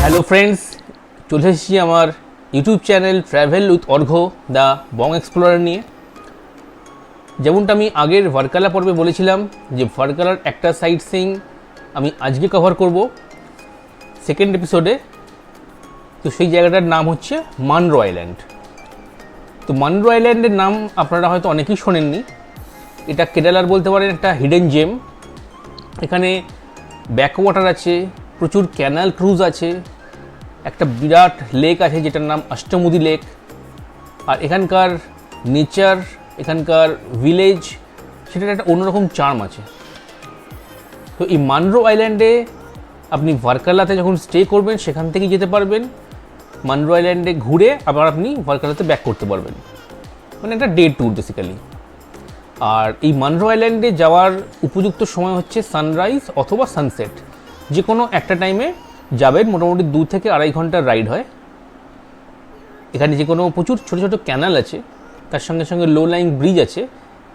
Hello friends চলে এসেছি আমার YouTube channel travel with Argha the bong explorer নিয়ে। যেমনটা আমি আগের ভার্কালা পর্বে বলেছিলাম যে ভার্কালার একটা সাইট সিং আমি আজকে কভার করব সেকেন্ড এপিসোডে তো সেই জায়গাটার নাম হচ্ছে মানরো আইল্যান্ড তো মানরো আইল্যান্ডের নাম আপনারা হয়তো অনেকেই শোনেননি। এটা কেরালার বলতে পারেন একটা হিডেন জেম এখানে ব্যাকওয়াটার আছে, প্রচুর ক্যানাল ক্রুজ আছে। একটা বিরাট লেক আছে যেটার নাম অষ্টমুদি লেক আর এখানকার নেচার এখানকার ভিলেজ সেটার একটা অন্যরকম চার্ম আছে। তো এই মানরো আইল্যান্ডে আপনি ভার্কালাতে যখন স্টে করবেন, সেখান থেকে যেতে পারবেন। মানরো আইল্যান্ডে ঘুরে আবার আপনি ভার্কালাতে ব্যাক করতে পারবেন। মানে একটা ডে ট্যুর বেসিক্যালি আর এই মানরো আইল্যান্ডে যাওয়ার উপযুক্ত সময় হচ্ছে সানরাইজ অথবা সানসেট যে কোনো একটা টাইমে যাবেন, মোটামুটি দু থেকে আড়াই ঘণ্টার রাইড হয়। এখানে যে কোনো প্রচুর ছোটো ছোটো ক্যানাল আছে, তার সঙ্গে সঙ্গে লো লাইং ব্রিজ আছে।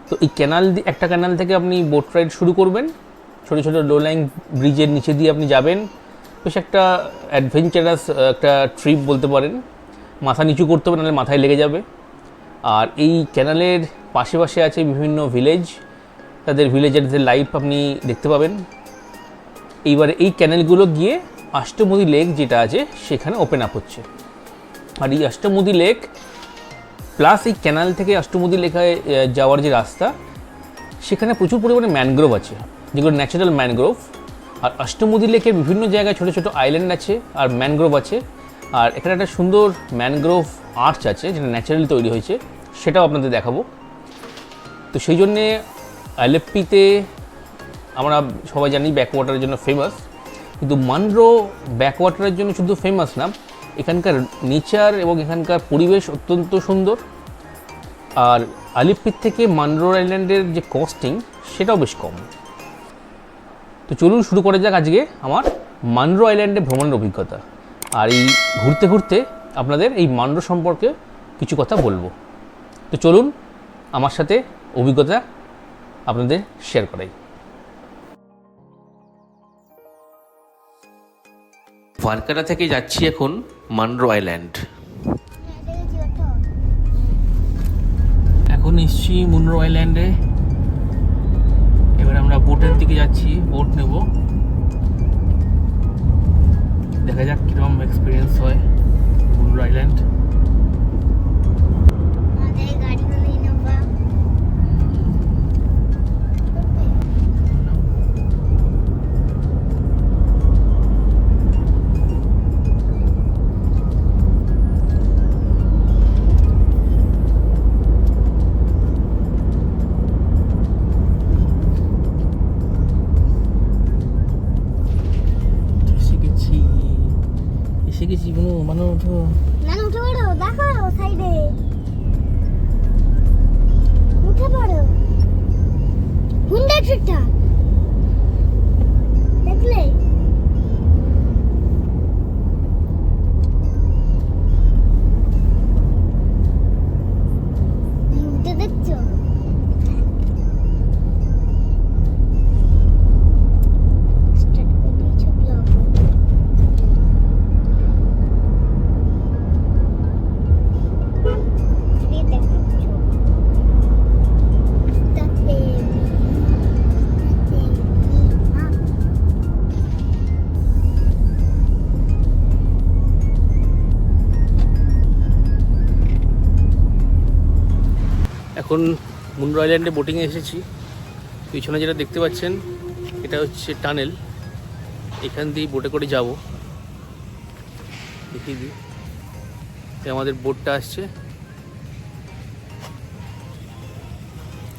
তো এই ক্যানাল একটা ক্যানাল থেকে আপনি বোট রাইড শুরু করবেন, ছোটো ছোটো লো লাইং ব্রিজের নিচে দিয়ে আপনি যাবেন। বেশ একটা অ্যাডভেঞ্চারাস একটা ট্রিপ বলতে পারেন। মাথা নিচু করতে হবে, নাহলে মাথায় লেগে যাবে। আর এই ক্যানালের পাশে পাশে আছে বিভিন্ন ভিলেজ তাদের ভিলেজারদের লাইফ আপনি দেখতে পাবেন। এইবারে এই ক্যানেলগুলো গিয়ে অষ্টমুদি লেক যেটা আছে, সেখানে ওপেন আপ হচ্ছে। আর এই অষ্টমুদি লেক প্লাস এই ক্যানাল থেকে অষ্টমুদি লেখায় যাওয়ার যে রাস্তা, সেখানে প্রচুর পরিমাণে ম্যানগ্রোভ আছে। যেগুলো ন্যাচারাল ম্যানগ্রোভ আর অষ্টমুদি লেকের বিভিন্ন জায়গায় ছোটো ছোটো আইল্যান্ড আছে, আর ম্যানগ্রোভ আছে। আর এখানে একটা সুন্দর ম্যানগ্রোভ আর্চ আছে, যেটা ন্যাচারালি তৈরি হয়েছে। সেটাও আপনাদের দেখাবো। তো সেই জন্যে আলেপ্পিতে আমরা সবাই জানি ব্যাকওয়াটারের জন্য ফেমাস কিন্তু মানরো ব্যাকওয়াটারের জন্য শুধু ফেমাস না, এখানকার নেচার এবং এখানকার পরিবেশ অত্যন্ত সুন্দর। আর আলিপ্পির থেকে মানরো আইল্যান্ডের যে কস্টিং সেটাও বেশ কম। তো চলুন শুরু করা যাক আজকে আমার মানরো আইল্যান্ডে ভ্রমণের অভিজ্ঞতা। আর এই ঘুরতে ঘুরতে আপনাদের এই মানরো সম্পর্কে কিছু কথা বলব। তো চলুন আমার সাথে অভিজ্ঞতা আপনাদের শেয়ার করাই। ভারকাটা থেকে যাচ্ছি এখন মানরো আইল্যান্ড। এখন এসছি মুনরো আইল্যান্ডে। এবার আমরা বোটের দিকে যাচ্ছি, বোট নেব। দেখা যাক কীরকম এক্সপিরিয়েন্স হয় মুনরো আইল্যান্ড। এখন মুন্ড্রো আইল্যান্ডে বোটিংয়ে এসেছি। পিছনে যেটা দেখতে পাচ্ছেন এটা হচ্ছে টানেল এখান দিয়ে বোটে করে যাব। দেখিয়ে দিই। আমাদের বোটটা আসছে।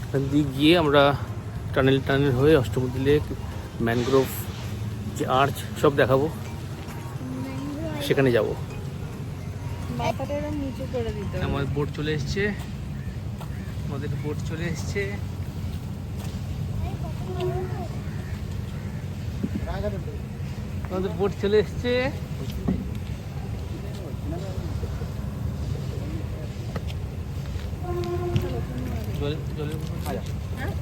এখান দিয়ে গিয়ে আমরা টানেল টানেল হয়ে অষ্টমতি লেক ম্যানগ্রোভ যে আর্চ সব দেখাবো। সেখানে যাব। আমার বোট চলে এসছে। আমাদের বোট চলে এসছে আমাদের বোট চলে এসছে হ্যাঁ?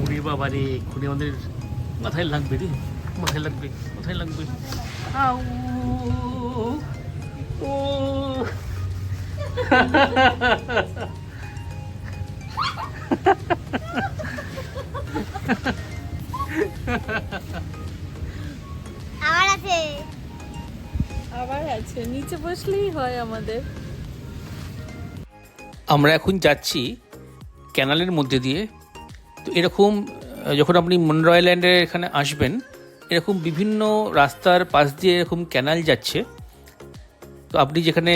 উড়ে বাবা রে আমাদের মাথায় লাগবে রে মাথায় লাগবে মাথায় লাগবে আউ ও আবার আছে। আবার আছে। নিচে বসলেই হয় আমাদের। আমরা এখন যাচ্ছি ক্যানালের মধ্যে দিয়ে। তো এরকম যখন আপনি মনরো আইল্যান্ডের এখানে আসবেন এরকম বিভিন্ন রাস্তার পাশ দিয়ে এরকম ক্যানাল যাচ্ছে। তো আপনি যেখানে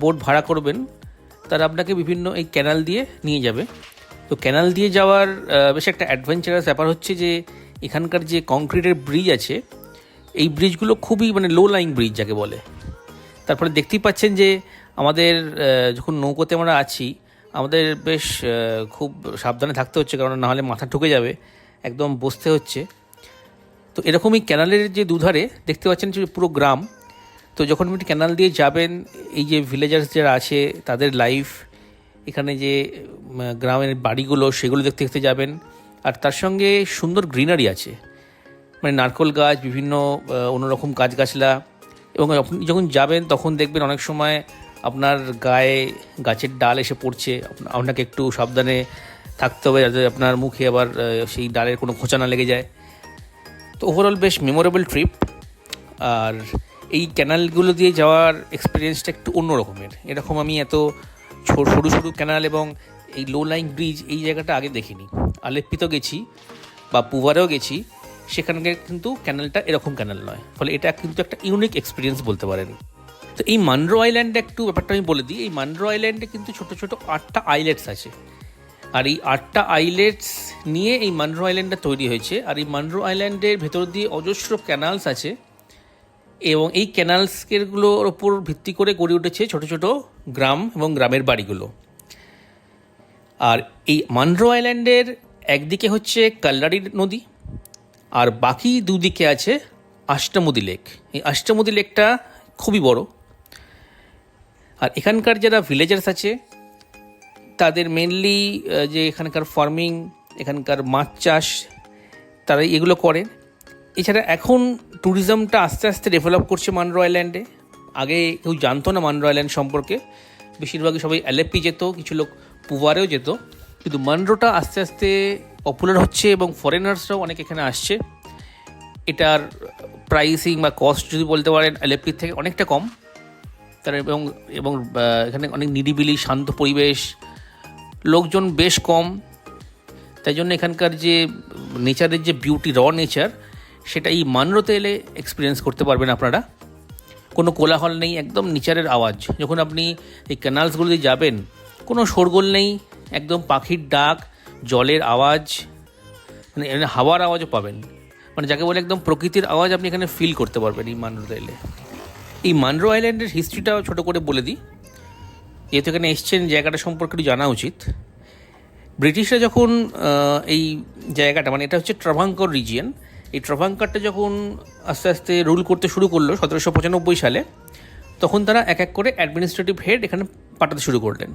বোট ভাড়া করবেন, তারা আপনাকে বিভিন্ন এই ক্যানাল দিয়ে নিয়ে যাবে। তো ক্যানাল দিয়ে যাওয়ার বেশ একটা অ্যাডভেঞ্চারাস ব্যাপার হচ্ছে যে, এখানকার যে কংক্রিটের ব্রিজ আছে, এই ব্রিজগুলো খুবই মানে লো লাইং ব্রিজ যাকে বলে। তারপরে দেখতেই পাচ্ছেন যে, আমাদের যখন নৌকোতে আমরা আছি, আমাদের বেশ খুব সাবধানে থাকতে হচ্ছে, কারণ নাহলে মাথা ঠুকে যাবে, একদম বসতে হচ্ছে। তো এরকমই ক্যানালের যে দুধারে, দেখতে পাচ্ছেন যে পুরো গ্রাম তো যখন আপনি ক্যানাল দিয়ে যাবেন, এই যে ভিলেজার্স যারা আছে, তাদের লাইফ এখানে যে গ্রামের বাড়িগুলো, সেগুলো দেখতে দেখতে যাবেন। আর তার সঙ্গে সুন্দর গ্রিনারি আছে। মানে নারকোল গাছ, বিভিন্ন অন্যরকম গাছগাছলা। এবং যখন যাবেন, তখন দেখবেন অনেক সময় আপনার গায়ে গাছের ডাল এসে পড়ছে। আপনাকে একটু সাবধানে থাকতে হবে যাতে আপনার মুখে আবার সেই ডালের কোনো খোঁচা না লেগে যায়। তো ওভারঅল বেশ মেমোরেবল ট্রিপ আর এই ক্যানালগুলো দিয়ে যাওয়ার এক্সপিরিয়েন্সটা একটু অন্য রকমের এরকম আমি এত সরু সরু ক্যানাল এবং এই লো লাইন ব্রিজ এই জায়গাটা আগে দেখিনি। আলেপ্পিতো গেছি বা পুভারেও গেছি সেখানকার কিন্তু ক্যানালটা এরকম ক্যানাল নয়। ফলে এটা কিন্তু একটা ইউনিক এক্সপিরিয়েন্স বলতে পারেন। তো এই মানরো আইল্যান্ডে একটু ব্যাপারটা আমি বলে দিই, এই মানরো আইল্যান্ডে কিন্তু ছোট ছোট আটটা আইলেটস আছে। আর এই আটটা আইলেটস নিয়ে এই মানরো আইল্যান্ডটা তৈরি হয়েছে। আর এই মানরো আইল্যান্ডের ভেতর দিয়ে অজস্র ক্যানালস আছে। এবং এই ক্যানালসগুলোর ওপর ভিত্তি করে গড়ে উঠেছে ছোট ছোট গ্রাম এবং গ্রামের বাড়িগুলো। আর এই মানরো আইল্যান্ডের একদিকে হচ্ছে কাল্লারি নদী, আর বাকি দুদিকে আছে আষ্টামুদি লেক। এই আষ্টামুদি লেকটা খুবই বড়। আর এখানকার যারা ভিলেজার্স আছে, তাদের মেনলি যে এখানকার ফার্মিং এখানকার মাছ চাষ তারা এগুলো করেন। এছাড়া এখন ট্যুরিজমটা আস্তে আস্তে ডেভেলপ করছে মানরো আইল্যান্ডে আগে কেউ জানতো না মানরো আইল্যান্ড সম্পর্কে। বেশিরভাগই সবাই অ্যালেপি যেত, কিছু লোক পুভারেও যেত। কিন্তু মানরোটা আস্তে আস্তে পপুলার হচ্ছে এবং ফরেনার্সরাও অনেক এখানে আসছে। এটার প্রাইসিং বা কস্ট যদি বলতে পারেন অ্যালেপির থেকে অনেকটা কম। তার এবং এবং এখানে অনেক নিরিবিলি, শান্ত পরিবেশ। লোকজন বেশ কম। তাই জন্য এখানকার যে নেচারের যে বিউটি র নেচার সেটা এই মানরোতে এলে এক্সপিরিয়েন্স করতে পারবেন আপনারা। কোনো কোলাহল নেই, একদম নিচারের আওয়াজ। যখন আপনি এই ক্যানালসগুলো দিয়ে যাবেন, কোনো শোরগোল নেই, একদম পাখির ডাক, জলের আওয়াজ মানে হাওয়ার আওয়াজও পাবেন। মানে যাকে বলে একদম প্রকৃতির আওয়াজ আপনি এখানে ফিল করতে পারবেন এই মানরোতে এলে। এই মানরো আইল্যান্ডের হিস্ট্রিটাও ছোট করে বলে দিই। যেহেতু এখানে এসছেন, জায়গাটা সম্পর্কে একটু জানা উচিত। ব্রিটিশরা যখন এই জায়গাটা মানে এটা হচ্ছে ট্রাভাঙ্কর রিজিয়ন এই ট্রাভাঙ্কারটা যখন আস্তে আস্তে রুল করতে শুরু করল সতেরোশো পঁচানব্বই সালে, তখন তারা এক এক করে অ্যাডমিনিস্ট্রেটিভ হেড এখানে পাঠাতে শুরু করলেন।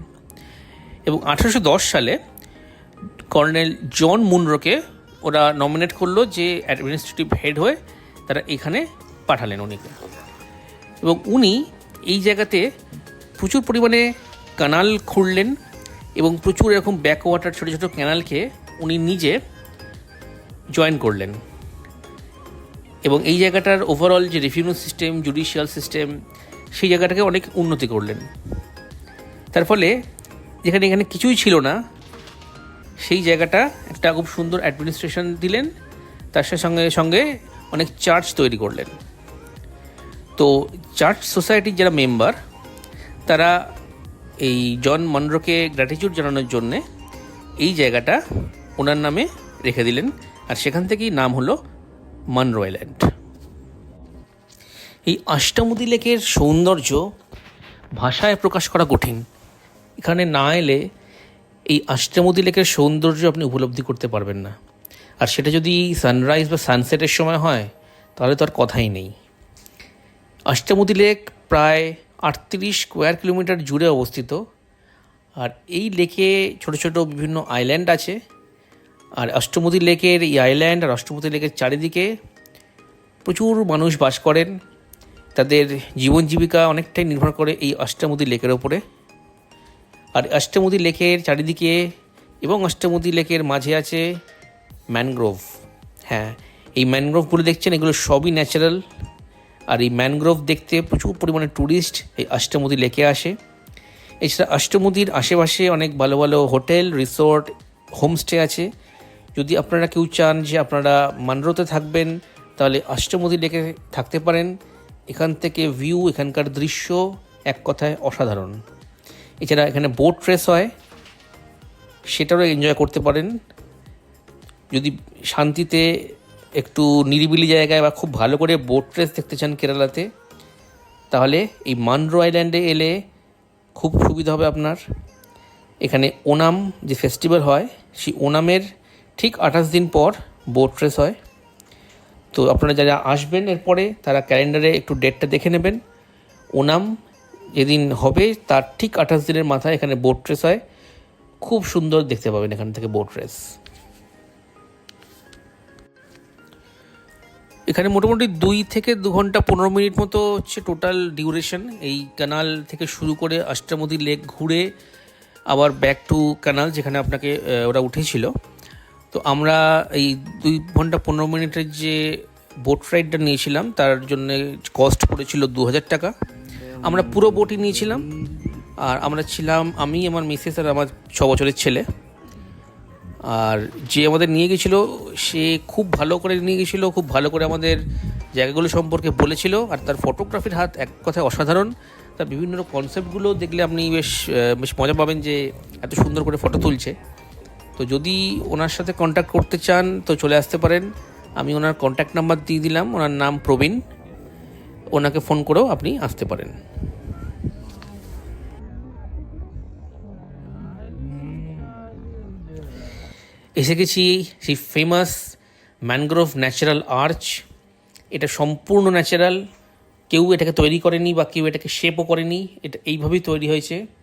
এবং আঠারোশো দশ সালে কর্নেল জন মুনরোকে ওরা নমিনেট করল যে অ্যাডমিনিস্ট্রেটিভ হেড হয়ে তারা এখানে পাঠালেন উনিকে। এবং উনি এই জায়গাতে প্রচুর পরিমাণে কানাল খুঁড়লেন এবং প্রচুর এরকম ব্যাক ওয়াটার ছোটো ছোটো ক্যানালকে উনি নিজে জয়েন করলেন। এবং এই জায়গাটার ওভারঅল যে রেভিনিউ সিস্টেম জুডিশিয়াল সিস্টেম সেই জায়গাটাকে অনেক উন্নতি করলেন। তার ফলে যেখানে এখানে কিছুই ছিল না, সেই জায়গাটা একটা খুব সুন্দর অ্যাডমিনিস্ট্রেশন দিলেন। তার সঙ্গে সঙ্গে অনেক চার্চ তৈরি করলেন। তো চার্চ সোসাইটির যারা মেম্বার তারা এই জন মনরোকে গ্র্যাটিটিউড জানানোর জন্যে এই জায়গাটা ওনার নামে রেখে দিলেন। আর সেখান থেকেই নাম হলো মনরো আইল্যান্ড এই অষ্টামুদি লেকের সৌন্দর্য ভাষায় প্রকাশ করা কঠিন। এখানে না এলে এই অষ্টামুদি লেকের সৌন্দর্য আপনি উপলব্ধি করতে পারবেন না। আর সেটা যদি সানরাইজ বা সানসেটের সময় হয়, তাহলে তো আর কথাই নেই। অষ্টামুদি লেক প্রায় আটত্রিশ স্কোয়ার কিলোমিটার জুড়ে অবস্থিত। আর এই লেকে ছোট ছোট বিভিন্ন আইল্যান্ড আছে। আর অষ্টমতি লেকের এই আইল্যান্ড আর অষ্টমতি লেকের চারিদিকে প্রচুর মানুষ বাস করেন। তাদের জীবন জীবিকা অনেকটাই নির্ভর করে এই অষ্টামতি লেকের ওপরে আর অষ্টমতি লেকের চারিদিকে এবং অষ্টমতি লেকের মাঝে আছে ম্যানগ্রোভ হ্যাঁ এই ম্যানগ্রোভগুলো দেখছেন? এগুলো সবই ন্যাচারাল আর এই ম্যানগ্রোভ দেখতে প্রচুর পরিমাণে ট্যুরিস্ট এই অষ্টমতি লেকে আসে। এছাড়া অষ্টমতির আশেপাশে অনেক ভালো ভালো হোটেল রিসোর্ট হোমস্টে আছে। যদি আপনারা কেউ চান যে আপনারা মানরোতে থাকবেন, তাহলে অষ্টমতি লেকে থাকতে পারেন। এখান থেকে ভিউ এখানকার দৃশ্য এক কথায় অসাধারণ। এছাড়া এখানে বোট রেস হয়, সেটারও এনজয় করতে পারেন। যদি শান্তিতে একটু নিরিবিলি জায়গায় বা খুব ভালো করে বোট রেস দেখতে চান কেরালাতে, তাহলে এই মানরো আইল্যান্ডে এলে খুব সুবিধা হবে আপনার। এখানে ওনাম যে ফেস্টিভ্যাল হয়, সেই ওনামের ঠিক আঠাশ দিন পর বোট রেস হয়। তো আপনারা যারা আসবেন, এরপরে তারা ক্যালেন্ডারে একটু ডেটটা দেখে নেবেন। ওনাম যেদিন হবে, তার ঠিক আঠাশ দিনের মাথায় এখানে বোট রেস হয়। খুব সুন্দর দেখতে পাবেন এখান থেকে বোট রেস এখানে মোটামুটি দুই থেকে দু ঘণ্টা পনেরো মিনিট মতো হচ্ছে টোটাল ডিউরেশন এই ক্যানাল থেকে শুরু করে অষ্টামতি লেক ঘুরে আবার ব্যাক টু ক্যানাল যেখানে আপনাকে ওরা উঠেছিল। তো আমরা এই দুই ঘণ্টা পনেরো মিনিটের যে বোট রাইডটা নিয়েছিলাম, তার জন্য কস্ট পড়েছিল দু হাজার টাকা। আমরা পুরো বোটই নিয়েছিলাম, আর আমরা ছিলাম, আমি, আমার মিসেস আর আমার ছ বছরের ছেলে। আর যে আমাদের নিয়ে গেছিল, সে খুব ভালো করে নিয়ে গেছিল, খুব ভালো করে আমাদের জায়গাগুলো সম্পর্কে বলেছিল, আর তার ফটোগ্রাফির হাত এক কথায় অসাধারণ। তার বিভিন্ন কনসেপ্টগুলো দেখলে আপনি বেশ বেশ মজা পাবেন যে এত সুন্দর করে ফটো তুলছে। তো যদি ওনার সাথে কন্ট্যাক্ট করতে চান, তো চলে আসতে পারেন। আমি ওনার কন্ট্যাক্ট নাম্বার দিয়ে দিলাম, ওনার নাম প্রবীণ। ওনাকে ফোন করেও আপনি আসতে পারেন। এসে গেছি সেই ফেমাস ম্যানগ্রোভ ন্যাচারাল আর্চ এটা সম্পূর্ণ ন্যাচারাল কেউ এটাকে তৈরি করেনি বা কেউ এটাকে শেপও করেনি। এটা এইভাবেই তৈরি হয়েছে।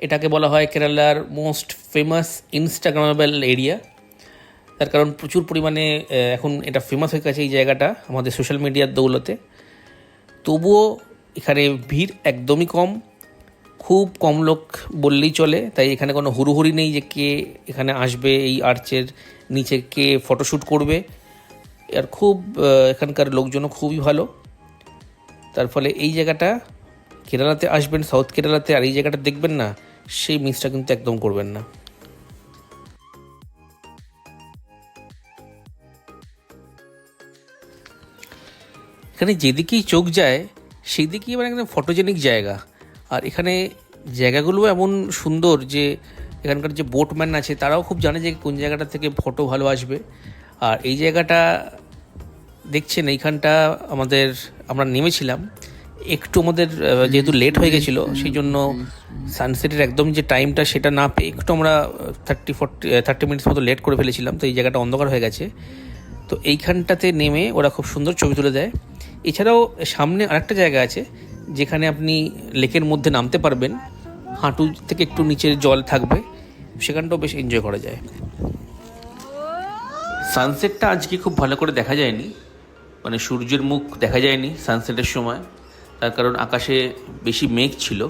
এটাকে বলা হয় কেরালার মোস্ট ফেমাস ইনস্টাগ্রামেবল এরিয়া তার কারণ প্রচুর পরিমাণে এখন এটা ফেমাস হয়ে গেছে এই জায়গাটা আমাদের সোশ্যাল মিডিয়ার দৌলতে। তবুও এখানে ভিড় একদমই কম, খুব কম লোক বললেই চলে, তাই এখানে কোনো হুড়োহুড়ি নেই যে কে এখানে আসবে এই আর্চের নিচে কে ফটোশ্যুট করবে। আর খুব এখানকার লোকজনও খুবই ভালো। তার ফলে এই জায়গাটা কেরালাতে আসবেন সাউথ কেরালাতে, আর এই জায়গাটা দেখবেন না সেই মিসটা কিন্তু একদম করবেন না। এখানে যেদিকেই চোখ যায় সেই দিকেই মানে একদম ফটোজেনিক জায়গা। আর এখানে জায়গাগুলো এমন সুন্দর যে এখানকার যে বোটম্যান আছে তারাও খুব জানে যে কোন জায়গাটা থেকে ফটো ভালো আসবে। আর এই জায়গাটা দেখছেন এইখানটা আমাদের আমরা নেমেছিলাম। একটু আমাদের যেহেতু লেট হয়ে গেছিল সেই জন্য সানসেটের একদম যে টাইমটা সেটা না পেয়ে একটু আমরা থার্টি ফোর্টি থার্টি মিনিটস মতো লেট করে ফেলেছিলাম, তো এই জায়গাটা অন্ধকার হয়ে গেছে। তো এইখানটাতে নেমে ওরা খুব সুন্দর ছবি তুলে দেয়। এছাড়াও সামনে আরেকটা জায়গা আছে, যেখানে আপনি লেকের মধ্যে নামতে পারবেন। হাঁটু থেকে একটু নিচের জল থাকবে, সেখানটাও বেশ এনজয় করা যায়। সানসেটটা আজকে খুব ভালো করে দেখা যায়নি। মানে সূর্যের মুখ দেখা যায়নি সানসেটের সময়। তার কারণ আকাশে বেশি মেঘ ছিল।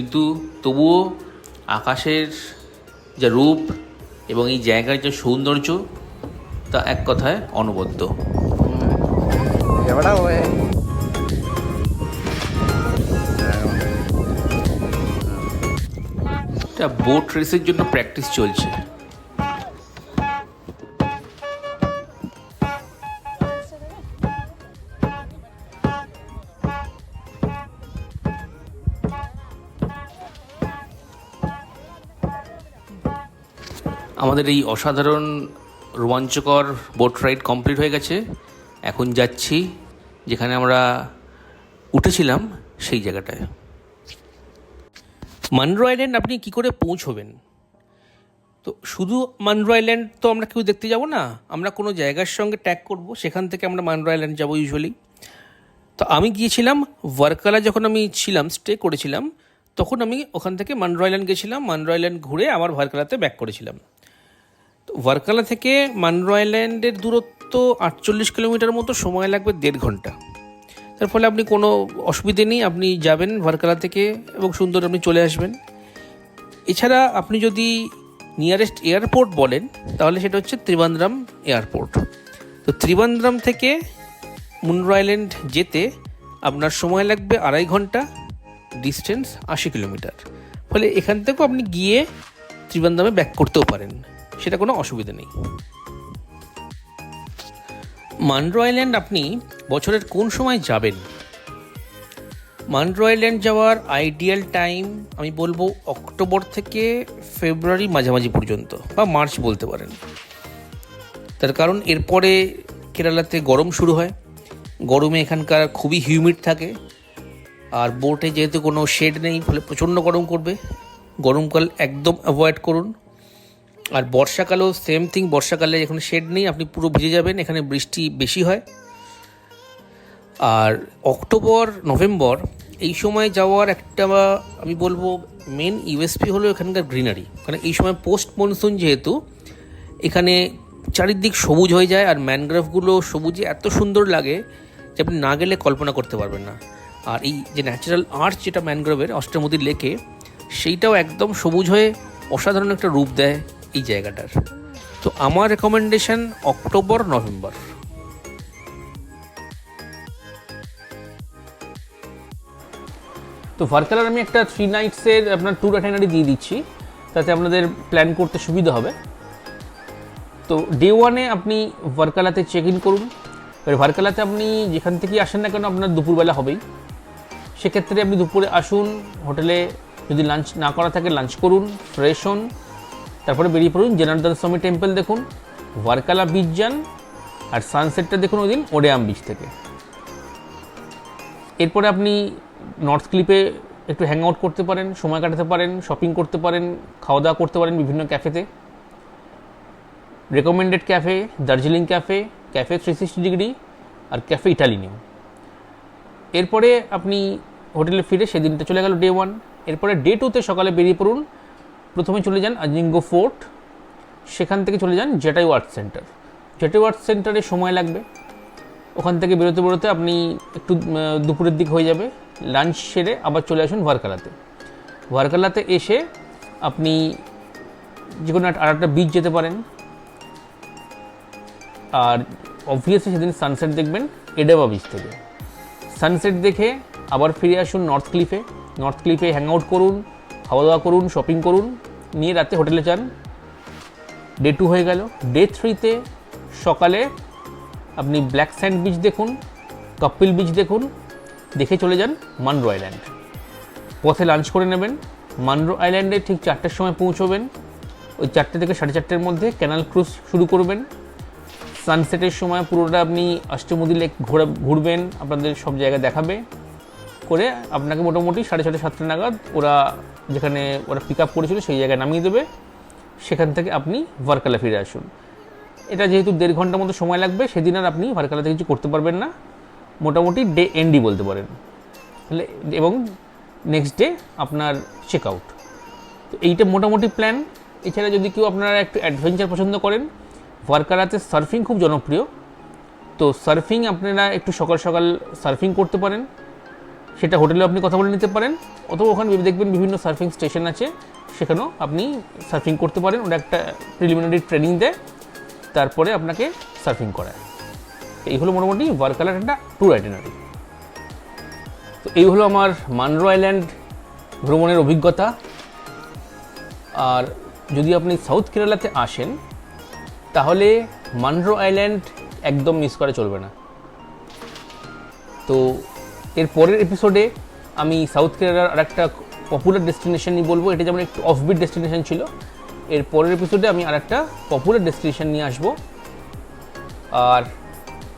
কিন্তু তবুও আকাশের যা রূপ এবং এই জায়গার যে সৌন্দর্য তা এক কথায় অনবদ্য। বোট রেসের জন্য প্র্যাকটিস চলছে। আমাদের এই অসাধারণ রোমাঞ্চকর বোট রাইড কমপ্লিট হয়ে গেছে। এখন যাচ্ছি যেখানে আমরা উঠেছিলাম সেই জায়গাটায়। মানরো আইল্যান্ড আপনি কি করে পৌঁছবেন? তো শুধু মানরো আইল্যান্ড তো আমরা কেউ দেখতে যাব না, আমরা কোনো জায়গার সঙ্গে ট্যাগ করব, সেখান থেকে আমরা মানরো আইল্যান্ড যাব ইউজুয়ালি তো আমি গিয়েছিলাম, ওয়ার্কালা যখন আমি ছিলাম স্টে করেছিলাম, তখন আমি ওখান থেকে মানরো আইল্যান্ড গেছিলাম মানরো আইল্যান্ড ঘুরে আবার ভারকালাতে ব্যাক করেছিলাম। ওয়ার্কালা থেকে মানরো আইল্যান্ডের দূরত্ব আটচল্লিশ কিলোমিটার মতো, সময় লাগবে দেড় ঘণ্টা। তার ফলে আপনি কোনো অসুবিধে নেই, আপনি যাবেন ভারকালা থেকে এবং সুন্দর আপনি চলে আসবেন। এছাড়া আপনি যদি নিয়ারেস্ট এয়ারপোর্ট বলেন, তাহলে সেটা হচ্ছে ত্রিবান্দ্রাম এয়ারপোর্ট। তো ত্রিবান্দ্রাম থেকে মুন্ড্রো আইল্যান্ড যেতে আপনার সময় লাগবে আড়াই ঘণ্টা, ডিস্টেন্স আশি কিলোমিটার। ফলে এখান থেকেও আপনি গিয়ে ত্রিবান্দ্রামে ব্যাক করতেও পারেন। সেটা কোনো অসুবিধা নেই। মান্ড্রো আইল্যান্ড আপনি বছরের কোন সময় যাবেন? মান্ড্রো আইল্যান্ড যাওয়ার আইডিয়াল টাইম আমি বলব অক্টোবর থেকে ফেব্রুয়ারি মাঝামাঝি পর্যন্ত, বা মার্চ বলতে পারেন। তার কারণ এরপরে কেরালাতে গরম শুরু হয়। গরমে এখানকার খুবই হিউমিড থাকে। আর বোটে যেহেতু কোনো শেড নেই, ফলে প্রচণ্ড গরম করবে। গরমকাল একদম অ্যাভয়েড করুন। আর বর্ষাকালেও সেম থিং বর্ষাকালে এখানে শেড নেই, আপনি পুরো ভিজে যাবেন, এখানে বৃষ্টি বেশি হয়। আর অক্টোবর, নভেম্বর, এই সময় যাওয়ার একটা, আমি বলব মেন ইউএসপি হলো এখানকার গ্রিনারি কারণ এই সময় পোস্ট মনসুন যেহেতু, এখানে চারিদিক সবুজ হয়ে যায়, আর ম্যানগ্রোভগুলো সবুজে এত সুন্দর লাগে যে আপনি না গেলে কল্পনা করতে পারবেন না। আর এই যে ন্যাচারাল আর্ট যেটা ম্যানগ্রোভের অষ্টমতির লেকে, সেইটাও একদম সবুজ হয়ে অসাধারণ একটা রূপ দেয়। এই জায়গাটার। তো আমার রেকমেন্ডেশন অক্টোবর, নভেম্বর। তো ভার্কালার আমি একটা থ্রি নাইটসের আপনার ট্যুর অ্যাটেনারি দিয়ে দিচ্ছি। তাতে আপনাদের প্ল্যান করতে সুবিধা হবে। তো ডে ওয়ানে আপনি ভার্কালাতে চেক ইন করুন। এবার ভার্কালাতে আপনি যেখান থেকেই আসেন না কেন, আপনার দুপুরবেলা হবেই। সেক্ষেত্রে আপনি দুপুরে আসুন, হোটেলে যদি লাঞ্চ না করা থাকে লাঞ্চ করুন ফ্রেশ হন। তারপরে বেরিয়ে পড়ুন জনার্দন স্বামী টেম্পল দেখুন ভার্কালা বিচ যান, আর সানসেটটা দেখুন ওই দিন ওডেয়াম বিচ থেকে। এরপরে আপনি নর্থ ক্লিপে একটু হ্যাং আউট করতে পারেন, সময় কাটাতে পারেন শপিং করতে পারেন খাওয়া দাওয়া করতে পারেন বিভিন্ন ক্যাফেতে recommended cafe Darjeeling cafe cafe three sixty degree আর ক্যাফে ইটালিনিয়াম এরপরে আপনি হোটেলে ফিরে সেদিনটা চলে গেল ডে ওয়ান এরপরে ডে টুতে সকালে বেরিয়ে পড়ুন প্রথমে চলে যান আজিঙ্গো ফোর্ট সেখান থেকে চলে যান জেটাই আর্ট সেন্টার জেটাই আর্ট সেন্টারে সময় লাগবে। ওখান থেকে বেরোতে বেরোতে আপনি একটু দুপুরের দিক হয়ে যাবে। লাঞ্চ সেরে আবার চলে আসুন ভারকালাতে ভারকালাতে এসে আপনি যে কোনো আর একটা বিচ যেতে পারেন। আর অবভিয়াসলি সেদিন সানসেট দেখবেন এডাবা বিচ থেকে। সানসেট দেখে আবার ফিরে আসুন নর্থ ক্লিফে নর্থ ক্লিফে হ্যাং আউট করুন। খাওয়া দাওয়া করুন শপিং করুন, নিয়ে রাতে হোটেলে যান। ডে টু হয়ে গেল। ডে থ্রিতে সকালে আপনি ব্ল্যাক স্যান্ড বিচ দেখুন কপিল বিচ দেখুন, দেখে চলে যান মানরো আইল্যান্ড পথে লাঞ্চ করে নেবেন। মানরো আইল্যান্ডে ঠিক চারটের সময় পৌঁছবেন। ওই চারটে থেকে সাড়ে চারটের মধ্যে ক্যানাল ক্রুজ শুরু করবেন। সানসেটের সময় পুরোটা আপনি অষ্টমুদি লেক ঘোরা ঘুরবেন, আপনাদের সব জায়গা দেখাবে। করে আপনাকে মোটামুটি সাড়ে ছটা সাতটা নাগাদ ওরা যেখানে ওরা পিক আপ করেছিল সেই জায়গায় নামিয়ে দেবে। সেখান থেকে আপনি ভারকালা ফিরে আসুন। এটা যেহেতু দেড় ঘণ্টার মতো সময় লাগবে, সেদিন আর আপনি ভারকালাতে কিছু করতে পারবেন না। মোটামুটি ডে এন্ডই বলতে পারেন। তাহলে, এবং নেক্সট ডে আপনার চেক আউট তো এইটা মোটামুটি প্ল্যান এছাড়া যদি কেউ আপনারা একটু অ্যাডভেঞ্চার পছন্দ করেন, ভারকালাতে সার্ফিং খুব জনপ্রিয়। তো সার্ফিং আপনারা একটু সকাল সকাল সার্ফিং করতে পারেন। সেটা হোটেলেও আপনি কথা বলে নিতে পারেন, অথবা ওখানে দেখবেন বিভিন্ন সার্ফিং স্টেশন আছে, সেখানেও আপনি সার্ফিং করতে পারেন। ওটা একটা প্রিলিমিনারি ট্রেনিং দেয়, তারপরে আপনাকে সার্ফিং করায়। এই হলো মোটামুটি ভারকালার একটা ট্যুর আইটেনারি তো এই হলো আমার মানরো আইল্যান্ড ভ্রমণের অভিজ্ঞতা। আর যদি আপনি সাউথ কেরালাতে আসেন, তাহলে মানরো আইল্যান্ড একদম মিস করা চলবে না। তো এর পরের এপিসোডে আমি সাউথ কেরালার আর একটা পপুলার ডেস্টিনেশনই বলব। এটা যেমন একটু অফবিট ডেস্টিনেশন ছিল। এর পরের এপিসোডে আমি আর একটা পপুলার ডেস্টিনেশন নিয়ে আসব। আর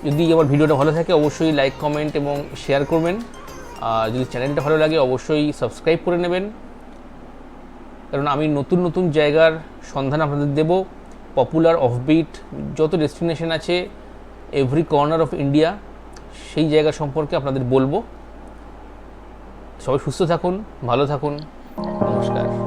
যদি আমার ভিডিওটা ভালো থাকে, অবশ্যই লাইক কমেন্ট এবং শেয়ার করবেন। আর যদি চ্যানেলটা ভালো লাগে, অবশ্যই সাবস্ক্রাইব করে নেবেন। কারণ আমি নতুন নতুন জায়গার সন্ধান আপনাদের দেব। পপুলার অফবিট যত ডেস্টিনেশন আছে এভরি কর্নার অফ ইন্ডিয়া সেই জায়গা সম্পর্কে আপনাদের বলব। সবাই সুস্থ থাকুন ভালো থাকুন। নমস্কার।